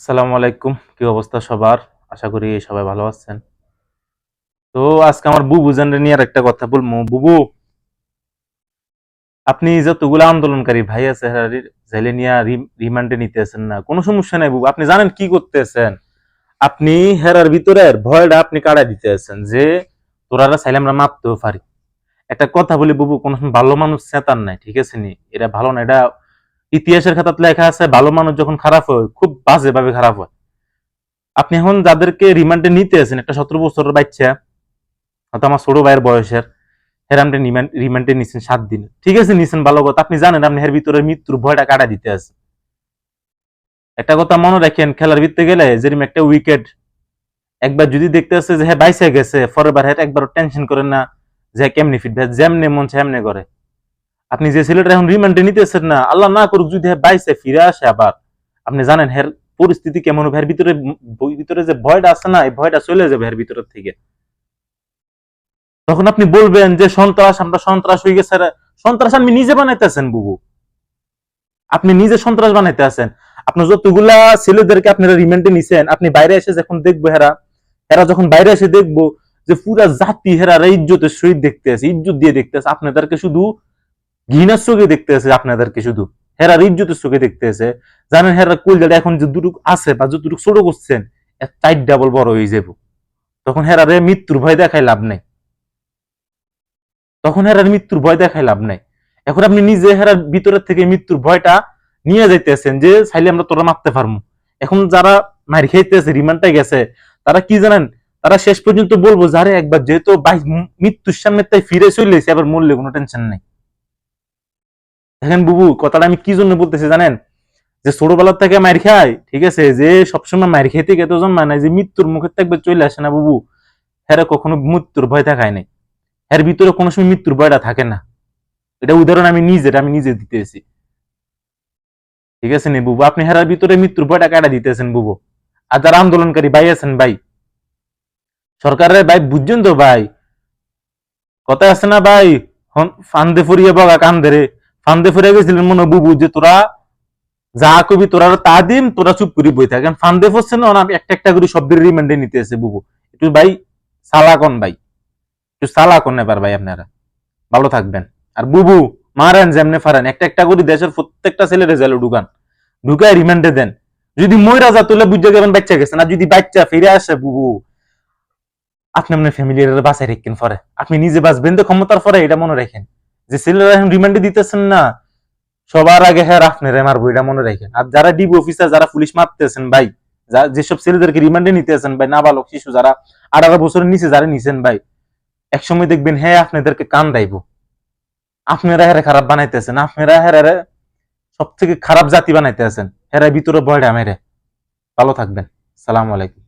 আসসালামু আলাইকুম। কি অবস্থা সবার? আশা করি সবাই ভালো আছেন। তো আজকে আমার বুবু জানরে নিয়ে আর একটা কথা বলব। বুবু, আপনি যতগুলো আন্দোলনকারী ভাই আছে জেলে নিয়ে রিমান্ডে নিতেছেন না। কোনো সমস্যা নাই বুবু। আপনি জানেন কি করতেছেন? আপনি হেরার ভিতরের ভয়টা আপনি কাটাই দিতেছেন যে, তোরা চাইলে আমরা মারতেও পারি। একটা কথা বলি বুবু, কোন ভালো মানুষ চেতার নাই, ঠিক আছে নি? এটা ভালো না, এটা ইতিহাসের খাতাত লেখা আছে, ভালো মানুষ যখন খারাপ হয়, খুব বাজে ভাবে খারাপ হয়। আপনি এখন যাদেরকে রিমান্ডে নিতে আছেন, একটা সতেরো বছরের বাচ্চা, হয়তো আমার ছোট ভাইয়ের বয়সের হেরামটা রিমান্ডে নিছেন সাত দিন। ঠিক আছে, নিছেন ভালো কথা। আপনি জানেন, আপনি এর ভিতরে মৃত্যুর ভয়টা কাটা দিতে আছে। একটা কথা মনে রাখেন, খেলার ভিতরে গেলে যেরকম একটা উইকেট একবার যদি দেখতে আছে যে হ্যাঁ বাইসে গেছে, পরের বার হ্যাঁ একবার টেনশন করেন না, যে কেমনি ফিটবে যেমনে মন এমনি করে। আপনি যে ছেলেটা এখন রিমান্ডে নিতেছেন না, আল্লাহ না করুক যদি হ্যাঁ বাইসে ফিরে আসে আবার। আপনি জানেন হের পরিস্থিতি কেমন হবে ভিতরে ভিতরে যে ভয়টা আছে না, এই ভয়টা চলে যাবে এর ভিতরের থেকে। তখন আপনি বলবেন যে, সন্ত্রাস, আমরা সন্ত্রাস হয়ে গেছে সন্ত্রাস আপনি নিজে বানাইতেছেন বুবু। আপনি নিজে সন্ত্রাস বানাইতে আছেন। আপনি যতগুলা ছেলেদেরকে আপনারা রিমান্ডে নিছেন, আপনি বাইরে এসে যখন দেখব হেরা হেরা যখন বাইরে এসে দেখব যে পুরা জাতি হেরা ইজ্জতের সহিত দেখতে আছে ইজ্জত দিয়ে দেখতে আছে আপনাদেরকে শুধু ঘৃণার চোখে দেখতে আছে আপনাদেরকে শুধু। হেরার ইজ্জতের চোখে দেখতে আছে। জানেন হেরা কুলজাটা এখন যে দুটুক আছে বা যতটুকু ছোট করছেন চার ডাবল বড় হয়ে যাব। তখন হেরারে মৃত্যুর ভয় দেখায় লাভ নাই। তখন হেরার মৃত্যুর ভয় দেখায় লাভ নাই। এখন আপনি নিজে হেরার ভিতরের থেকে মৃত্যুর ভয়টা নিয়ে যাইতেছেন যে, চাইলে আমরা তোরা মারতে পারব। এখন যারা মার খাইতেছে রিমান্ডটা গেছে, তারা কি জানেন? তারা শেষ পর্যন্ত বলব যারে একবার যেহেতু মৃত্যুর সামনে তাই ফিরে চলেছে আবার মরলে কোনো টেনশন নাই। দেখেন বুবু, কথাটা আমি কি জন্য বলতেছি জানেন? যে ছোটবেলার থেকে মার খায় ঠিক আছে? যে সবসময় মার খেতে খেতে জন্মায় না যে মৃত্যুর মুখে থাকবে চলে আসে না বুবু। হ্যাঁ কখনো মৃত্যুর ভয় দেখায় নাই। এর ভিতরে কোনো সময় মৃত্যুর ভয়টা থাকে না। এটা উদাহরণ আমি নিজের, আমি নিজে দিতেছি। ঠিক আছে নি বুবু? আপনি হেরার ভিতরে মৃত্যুর ভয়টা কাটা দিতেছেন বুবু। আর যারা আন্দোলনকারী ভাই আছেন ভাই, সরকারের ভাই, বুঝছেন তো ভাই? কথা আছে না ভাই ফান্দে ফুরিয়ে বগা কান্দে রে। ফান্দে ফুরিয়ে গেছিলেন, মনে বুবু, যে তোরা যা কবি তোরা তা দিম, তোরা চুপ করি বই থাকেন। ফান্দে ফসছে না একটা একটা করে শব্দের রিমান্ডে নিতে আছে বুবু। একটু ভাই, সালাকন ভাই। একটু সালাকন এবার ভাই আপনারা। ভালো থাকবেন। আর বুবু, মারেন যেমনে ফারেন, একটা একটা করে দেশের প্রত্যেকটা ছেলে রেজাল্ট ঢুকান। ঢুকায় রিমান্ডে দেন। যদি মই রাজা তুলে বুঝে গেবেন, বাচ্চা গেছে না, যদি বাচ্চা ফিরে আসে বুবু। আপনি আপনার ফ্যামিলির বাসায় রেখেন পরে। আপনি নিজে বাঁচবেন তো ক্ষমতার পরে, এটা মনে রাখেন। যে ছেলেরা এখন রিমান্ডে দিতেছেন না, সবার আগে হ্যাঁ আপনারা মারবো, এটা মনে রাখেন। আর যারা ডিবি অফিসার যারা পুলিশ মারতেছেন ভাই যেসব ছেলেদেরকে রিমান্ডে নিতেছেন ভাই, নাবালক শিশু যারা আঠারো বছরের নিচে যারা নিছেন ভাই, একসময় দেখবেন হ্যাঁ আপনাদেরকে কান দাইব। আপনারা হেরে খারাপ বানাইতেছেন, আপনারা হেরে সব থেকে খারাপ জাতি বানাইতেছেন। হেরা ভিতরে বয়ডা মেরে। ভালো থাকবেন। সালাম আলাইকুম।